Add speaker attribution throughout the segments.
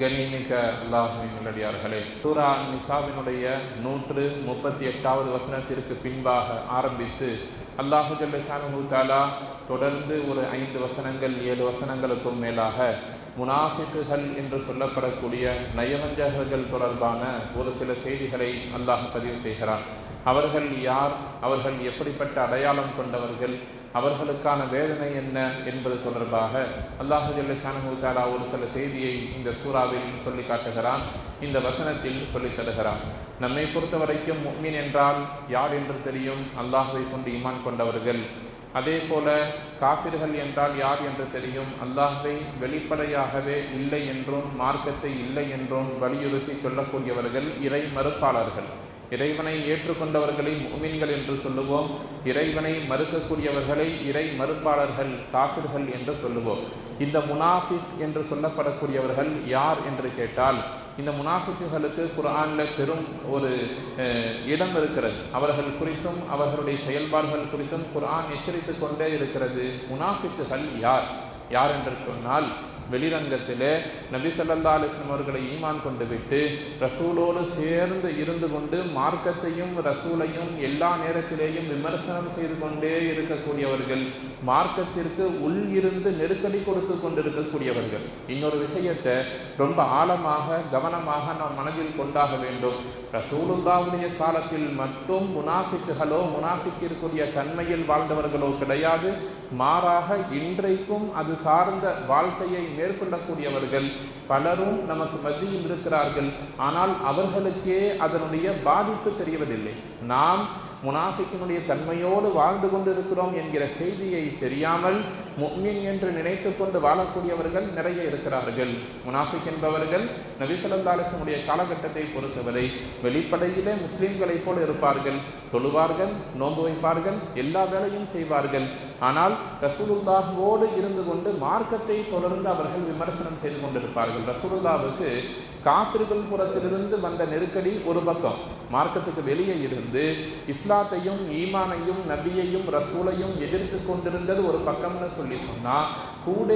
Speaker 1: கண்ணிமிக்க அல்லாஹுவின் நல்லடியார்களே சூரா நிசாவினுடைய நூற்று முப்பத்தி எட்டாவது வசனத்திற்கு பின்பாக ஆரம்பித்து அல்லாஹு ஜல்லஷானு தாலா தொடர்ந்து ஒரு ஐந்து வசனங்கள் ஏழு வசனங்களுக்கும் மேலாக முனாஃபிக்குகள் என்று சொல்லப்படக்கூடிய நயவஞ்சகர்கள் தொடர்பான ஒரு சில செய்திகளை அல்லாஹ் பதிவு செய்கிறான். அவர்கள் யார்? அவர்கள் எப்படிப்பட்ட அடையாளம் கொண்டவர்கள்? அவர்களுக்கான வேதனை என்ன என்பது தொடர்பாக அல்லாஹு ஜல்லஷானு தாலா ஒரு சில செய்தியை இந்த சூறாவில் சொல்லி காட்டுகிறான் இந்த வசனத்தில் சொல்லித் தருகிறான். நம்மை பொறுத்த வரைக்கும் முக்மின் என்றால் யார் என்று தெரியும்? அல்லாஹுவை கொண்டு ஈமான் கொண்டவர்கள். அதே போல காபிர்கள் என்றால் யார் என்று தெரியும்? அல்லாஹை வெளிப்படையாகவே இல்லை என்றும் மார்க்கத்தை இல்லை என்றும் வலியுறுத்தி சொல்லக்கூடியவர்கள் இறை மறுப்பாளர்கள். இறைவனை ஏற்றுக்கொண்டவர்களை முமின்கள் என்று சொல்லுவோம். இறைவனை மறுக்கக்கூடியவர்களை இறை மறுப்பாளர்கள் காபிர்கள் என்று சொல்லுவோம். இந்த முனாஃபிக் என்று சொல்லப்படக்கூடியவர்கள் யார் என்று கேட்டால் இந்த முனாஃபிக்குகளுக்கு குரானில் பெரும் ஒரு இடம் இருக்கிறது. அவர்கள் குறித்தும் அவர்களுடைய செயல்பாடுகள் குறித்தும் குரான் எச்சரித்து கொண்டே இருக்கிறது. முனாஃபிக்குகள் யார்? யார் என்று சொன்னால் வெளிரங்கத்திலே நபி சல்லா அலிஸ்லம் அவர்களை ஈமான் கொண்டு விட்டு ரசூலோடு சேர்ந்து இருந்து கொண்டு மார்க்கத்தையும் ரசூலையும் எல்லா நேரத்திலேயும் விமர்சனம் செய்து கொண்டே இருக்கக்கூடியவர்கள் மார்க்கத்திற்கு உள் இருந்து நெருக்கடி கொடுத்து கொண்டிருக்கக்கூடியவர்கள். இன்னொரு விஷயத்தை ரொம்ப ஆழமாக கவனமாக நாம் மனதில் கொண்டாக வேண்டும். ரசூலுல்லாவுடைய காலத்தில் மட்டும் முனாஃபிக்குகளோ முனாஃபிக்கிற்குரிய தன்மையில் வாழ்ந்தவர்களோ கிடையாது. மாறாக இன்றைக்கும் அது சார்ந்த வாழ்க்கையை மேற்கொள்ளக்கூடியவர்கள் பலரும் நமக்கு மத்தியில் இருக்கிறார்கள். ஆனால் அவர்களுக்கே அதனுடைய பாதிப்பு தெரிவதில்லை நாம் முனாஃபிக்கினுடைய தன்மையோடு வாழ்ந்து கொண்டிருக்கிறோம் என்கிற செய்தியை தெரியாமல் முக்மின் என்று நினைத்து கொண்டு வாழக்கூடியவர்கள் நிறைய இருக்கிறார்கள். முனாஃபிக் என்பவர்கள் நபிசல்லாசனுடைய காலகட்டத்தை பொறுத்தவரை வெளிப்படையிலே முஸ்லீம்களைப் போல இருப்பார்கள். தொழுவார்கள் நோன்பு வைப்பார்கள் எல்லா வேலையும் செய்வார்கள். ஆனால் ரசூலுல்லாஹோடு இருந்து கொண்டு மார்க்கத்தை தொடர்ந்து அவர்கள் விமர்சனம் செய்து கொண்டிருப்பார்கள். ரசூலுல்லாவுக்கு காபிர்கள் புறத்திலிருந்து வந்த நெருக்கடி ஒரு பக்கம். மார்க்கத்துக்கு வெளியே இருந்து இஸ்லாத்தையும் ஈமானையும் நபியையும் ரசூலையும் எதிர்த்து கொண்டிருந்தது ஒரு பக்கம்னு சொல்லி சொன்னால் கூட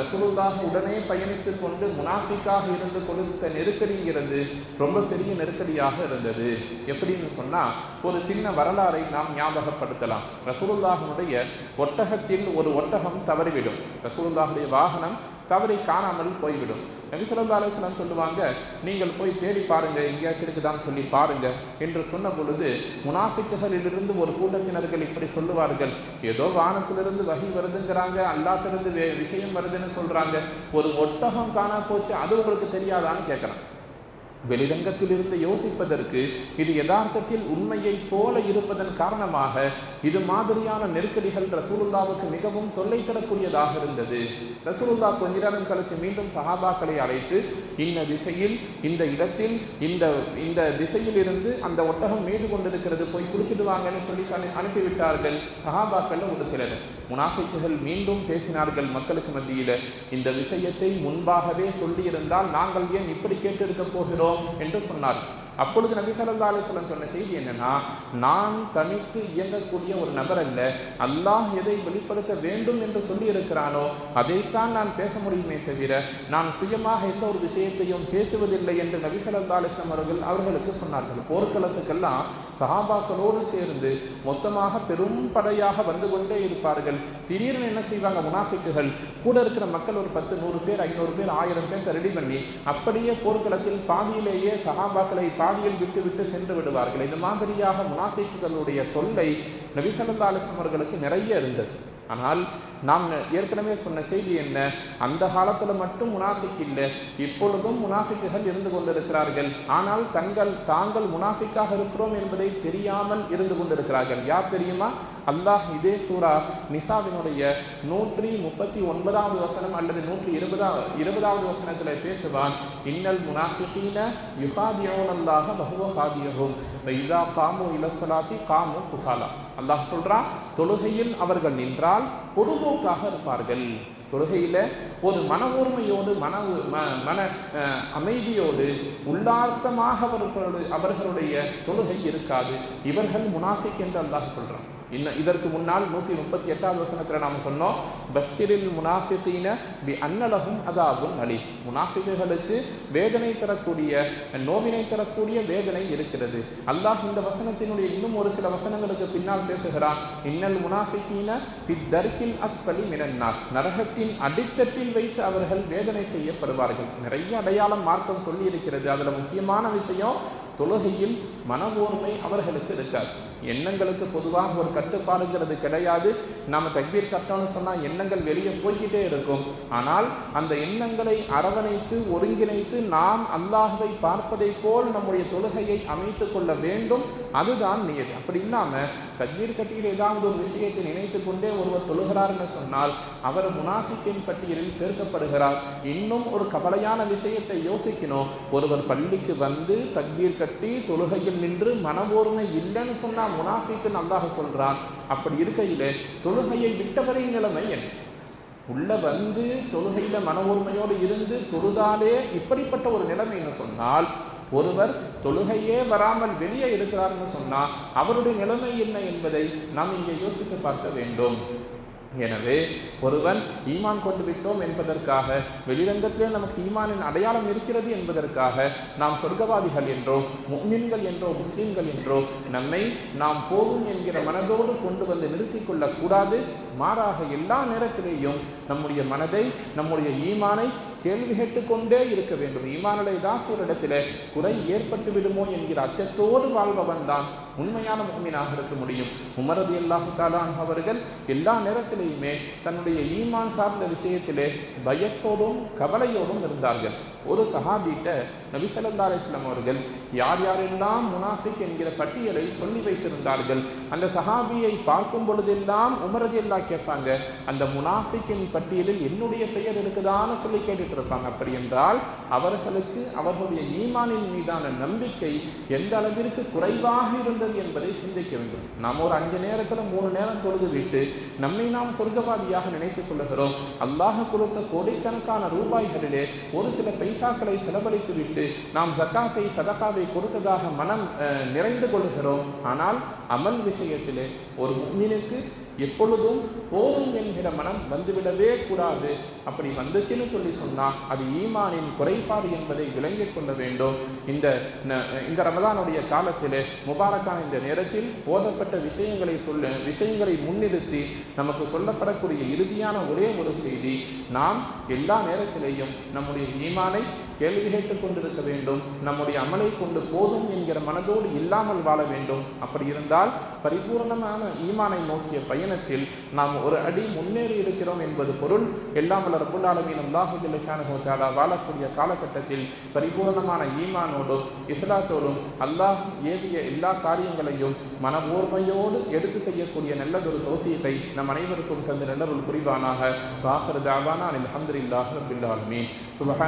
Speaker 1: ரசூலுல்லாஹ் உடனே பயணித்து கொண்டு முனாஃபிக்காக இருந்து கொடுத்த நெருக்கடிங்கிறது ரொம்ப பெரிய நெருக்கடியாக இருந்தது. எப்படின்னு சொன்னால் ஒரு சின்ன வரலாறை நாம் ஞாபகப்படுத்தலாம். ரசூலுல்லாஹனுடைய ஒட்டகத்தில் ஒரு ஒட்டகம் தவறிவிடும். ரசூலுல்லாஹுடைய வாகனம் தவறை காணாமல் போய்விடும். நபிசல்லா அலுவலம் சொல்லுவாங்க நீங்கள் போய் தேடி பாருங்க எங்கேயாச்சும் இருக்குதான்னு சொல்லி பாருங்க என்று சொன்ன பொழுது முனாஃபிக்குகளிலிருந்து ஒரு கூட்டத்தினர்கள் இப்படி சொல்லுவார்கள். ஏதோ வானத்திலிருந்து வகி வருதுங்கிறாங்க அல்லாத்திலிருந்து விஷயம் வருதுன்னு சொல்றாங்க. ஒரு ஒட்டகம் காணா போச்சு அது உங்களுக்கு தெரியாதான்னு கேட்கலாம். வெளிரங்கத்திலிருந்து யோசிப்பதற்கு இது யதார்த்தத்தில் உண்மையை போல இருப்பதன் காரணமாக இது மாதிரியான நெருக்கடிகள் ரசூலுல்லாவுக்கு மிகவும் தொல்லை தரக்கூடியதாக இருந்தது. ரசூலுல்லா கொஞ்ச நேரம் கழித்து மீண்டும் சஹாபாக்களை அழைத்து இந்த திசையில் இந்த இடத்தில் இந்த இந்த திசையில் இருந்து அந்த ஒட்டகம் மீது கொண்டிருக்கிறது போய் குடிச்சிடுவாங்கன்னு சொல்லி அனுப்பிவிட்டார்கள். சஹாபாக்கள் ஒரு சிலர். முனாஃபிக்குகள் மீண்டும் பேசினார்கள் மக்களுக்கு மத்தியில். இந்த விஷயத்தை முன்பாகவே சொல்லியிருந்தால் நாங்கள் ஏன் இப்படி கேட்டிருக்க போகிறோம்? என்று சொன்னார் அப்பொழுது நபி சல்லா அலிஸ்லம் சொன்ன செய்தி என்னன்னா நான் தனித்து இயங்கக்கூடிய ஒரு நபர் அல்ல அல்லாஹ் எதை வெளிப்படுத்த வேண்டும் என்று சொல்லி இருக்கிறானோ அதைத்தான் நான் பேச முடியுமே தவிர நான் சுயமாக எந்த ஒரு விஷயத்தையும் பேசுவதில்லை என்று நபி சல்லா அலிஸ்லம் அவர்கள் அவர்களுக்கு சொன்னார்கள். போர்க்களத்துக்கெல்லாம் சஹாபாக்களோடு சேர்ந்து மொத்தமாக பெரும் படையாக வந்து கொண்டே இருப்பார்கள். திடீர்னு என்ன செய்வாங்க முனாஃபிக்குகள்? கூட இருக்கிற மக்கள் ஒரு பத்து நூறு பேர் ஐநூறு பேர் ஆயிரம் பேர் ரெடி பண்ணி அப்படியே போர்க்களத்தில் பாதியிலேயே சஹாபாக்களை பாதியில் விட்டு விட்டு சென்று விடுவார்கள். இந்த மாதிரியாக முனாஃபிக்குகளுடைய தொல்லை நபிசல்லா அலிஸ்லம் அவர்களுக்கு நிறைய இருந்தது. ஆனால் நாம் ஏற்கனவே சொன்ன செய்தி என்ன? அந்த காலத்தில் மட்டும் முனாஃபிக் இல்லை. இப்பொழுதும் முனாஃபிக்குகள் இருந்து கொண்டிருக்கிறார்கள். ஆனால் தங்கள் தாங்கள் முனாஃபிக்காக இருக்கிறோம் என்பதை தெரியாமல் இருந்து கொண்டிருக்கிறார்கள். யார் தெரியுமா? அல்லாஹ் இதே சூரா நிசாவினுடைய நூற்றி முப்பத்தி ஒன்பதாவது வசனம் அல்லது நூற்றி இருபதா இருபதாவது வசனத்தில் பேசுவான் இன்னல் முனாஃபிகீன யுகாதியோன் அல்லாஹ பகுவ ஹாதியகும் இதா காமு இலசலாத்தி காமு குசாலா. அல்லாஹ் சொல்கிறான் தொழுகையில் அவர்கள் நின்றால் பொதுபோக்காக இருப்பார்கள். தொழுகையில் ஒரு மன ஊர்மையோடு மன மன அமைதியோடு உள்ளார்த்தமாக அவர்களுடைய அவர்களுடைய தொழுகை இருக்காது. இவர்கள் முனாஃபிக் என்று அல்லாஹ் சொல்கிறான் இன்னும் இதற்கு முன்னால் நூற்றி முப்பத்தி எட்டாவது வசனத்தில் நாம் சொன்னோம் பஷிரில் முனாஃபித்தீன பி அன்னலகும் அதாபும் அலி முனாஃபிகளுக்கு வேதனை தரக்கூடிய நோவினை தரக்கூடிய வேதனை இருக்கிறது. அல்லாஹ் இந்த வசனத்தினுடைய இன்னும் ஒரு சில வசனங்களுக்கு பின்னால் பேசுகிறான் இன்னல் முனாஃபிகீன பி தர்கில் அஸ்பலி மினன்னார். நரகத்தின் அடித்தட்டில் வைத்து அவர்கள் வேதனை செய்யப்படுவார்கள். நிறைய அடையாளம் மார்க்கம் சொல்லி இருக்கிறது அதில் முக்கியமான விஷயம் தொழுகையில் மனவோர்மை அவர்களுக்கு இருக்காது. எண்ணங்களுக்கு பொதுவாக ஒரு கட்டுப்பாடுங்கிறது கிடையாது. நாம் தக்பீர் கட்டோம்னு சொன்னால் எண்ணங்கள் வெளியே போய்கிட்டே இருக்கும். ஆனால் அந்த எண்ணங்களை அரவணைத்து ஒருங்கிணைத்து நாம் அல்லாஹுவை பார்ப்பதை போல் நம்முடைய தொழுகையை அமைத்து கொள்ள வேண்டும். அதுதான் நியதி அப்படி இல்லாமல் தக்பீர் கட்டியில் ஏதாவது ஒரு விஷயத்தை நினைத்து கொண்டே ஒருவர் என்று சொன்னால் அவர் முனாஃபிக்கின் பட்டியலில் சேர்க்கப்படுகிறார். இன்னும் ஒரு கவலையான விஷயத்தை யோசிக்கணும். ஒருவர் பள்ளிக்கு வந்து தக்பீர் கட்டி தொழுகையில் நின்று மனவோர்மை இல்லைன்னு சொன்னால் முனாஃபிக்குன்னு அல்லாஹ் சொல்கிறான் அப்படி இருக்கையிலே தொழுகையை விட்டவரின் நிலைமை என்ன? உள்ளே வந்து தொழுகையில் மன ஒருமையோடு இருந்து தொழுதாலே இப்படிப்பட்ட ஒரு நிலைமைன்னு சொன்னால் ஒருவர் தொழுகையே வராமல் வெளியே இருக்கிறார்னு சொன்னால் அவருடைய நிலைமை என்ன என்பதை நாம் இங்கே யோசித்து பார்க்க வேண்டும். எனவே ஒருவன் ஈமான் கொண்டு விட்டோம் என்பதற்காக வெளிரங்கத்திலே நமக்கு ஈமானின் அடையாளம் இருக்கிறது என்பதற்காக நாம் சொர்க்கவாதிகள் என்றோ முக்மின்கள் என்றோ முஸ்லீம்கள் என்றோ நம்மை நாம் போகும் என்கிற மனதோடு கொண்டு வந்து நிறுத்தி கொள்ளக்கூடாது. மாறாக எல்லா நேரத்திலேயும் நம்முடைய மனதை நம்முடைய ஈமானை கேள்வி கேட்டுக்கொண்டே இருக்க வேண்டும். ஈமானில் ஏதாச்சும் ஒரு இடத்துல குறை ஏற்பட்டு விடுமோ என்கிற அச்சத்தோடு வாழ்பவன் தான் உண்மையான முகமீனாக இருக்க முடியும். உமரது அல்லாஹு தாலான் அவர்கள் எல்லா நேரத்திலையுமே தன்னுடைய ஈமான் சார்ந்த விஷயத்திலே பயத்தோடும் கவலையோடும் இருந்தார்கள். ஒரு சஹாபிகிட்ட நபி ஸல்லல்லாஹு அவர்கள் யார் யாரெல்லாம் முனாஃபிக் என்கிற பட்டியலை சொல்லி வைத்திருந்தார்கள்? அந்த சஹாபியை பார்க்கும் பொழுதெல்லாம் உமரது எல்லாம் கேட்பாங்க அந்த முனாஃபிக்கின் பட்டியலில் என்னுடைய பெயர் இருக்குதான்னு சொல்லி கேட்டுட்டு இருப்பாங்க. அப்படி என்றால் அவர்களுக்கு அவர்களுடைய ஈமானின் மீதான நம்பிக்கை எந்த அளவிற்கு குறைவாக இருந்தது என்பதை சிந்திக்க வேண்டும். நாம் ஒரு அஞ்சு நேரத்தில் மூணு நேரம் தொழுது விட்டு நம்மை நாம் சொர்க்கவாதியாக நினைத்துக் கொள்ளுகிறோம். அல்லாஹ் கொடுத்த கோடிக்கணக்கான ரூபாய்களிலே ஒரு சில பைசாக்களை செலவழித்துவிட்டு நாம் சக்காத்தை சதக்காவை கொடுத்ததாக மனம் அஹ், நிறைந்து கொள்கிறோம். ஆனால் அமல் விஷயத்திலே ஒரு முன்னினுக்கு எப்பொழுதும் போதும் என்கிற மனம் வந்துவிடவே கூடாது. அப்படி வந்துச்சுன்னு சொல்லி சொன்னால் அது ஈமானின் குறைபாடு என்பதை விளங்கிக் கொள்ள வேண்டும். இந்த இந்த ரமதானுடைய காலத்தில் முபாரக்கான இந்த நேரத்தில் போதப்பட்ட விஷயங்களை சொல்ல விஷயங்களை முன்னிறுத்தி நமக்கு சொல்லப்படக்கூடிய இறுதியான ஒரே ஒரு செய்தி நாம் எல்லா நேரத்திலேயும் நம்முடைய ஈமானை கேள்வி கேட்டுக் கொண்டிருக்க வேண்டும். நம்முடைய அமலை கொண்டு போதும் என்கிற மனதோடு இல்லாமல் வாழ வேண்டும். அப்படி இருந்தால் பரிபூரணமான ஈமானை நோக்கிய பயன் பயணத்தில் நாம் ஒரு அடி முன்னேறி இருக்கிறோம் என்பது பொருள். எல்லாம் வல்ல ரப்புல் ஆலமீன் அல்லாஹு வாழக்கூடிய காலகட்டத்தில் பரிபூர்ணமான ஈமானோடும் இஸ்லாத்தோடும் அல்லாஹ் ஏவிய எல்லா காரியங்களையும் மனபூர்மையோடு எடுத்து செய்யக்கூடிய நல்லதொரு தோசியத்தை நம் அனைவருக்கும் தந்த நல்லொரு புரிவானாக. வாசர் தாவானா அல்ஹம்துலில்லாஹி ரப்பில் ஆலமீன். சுபஹான்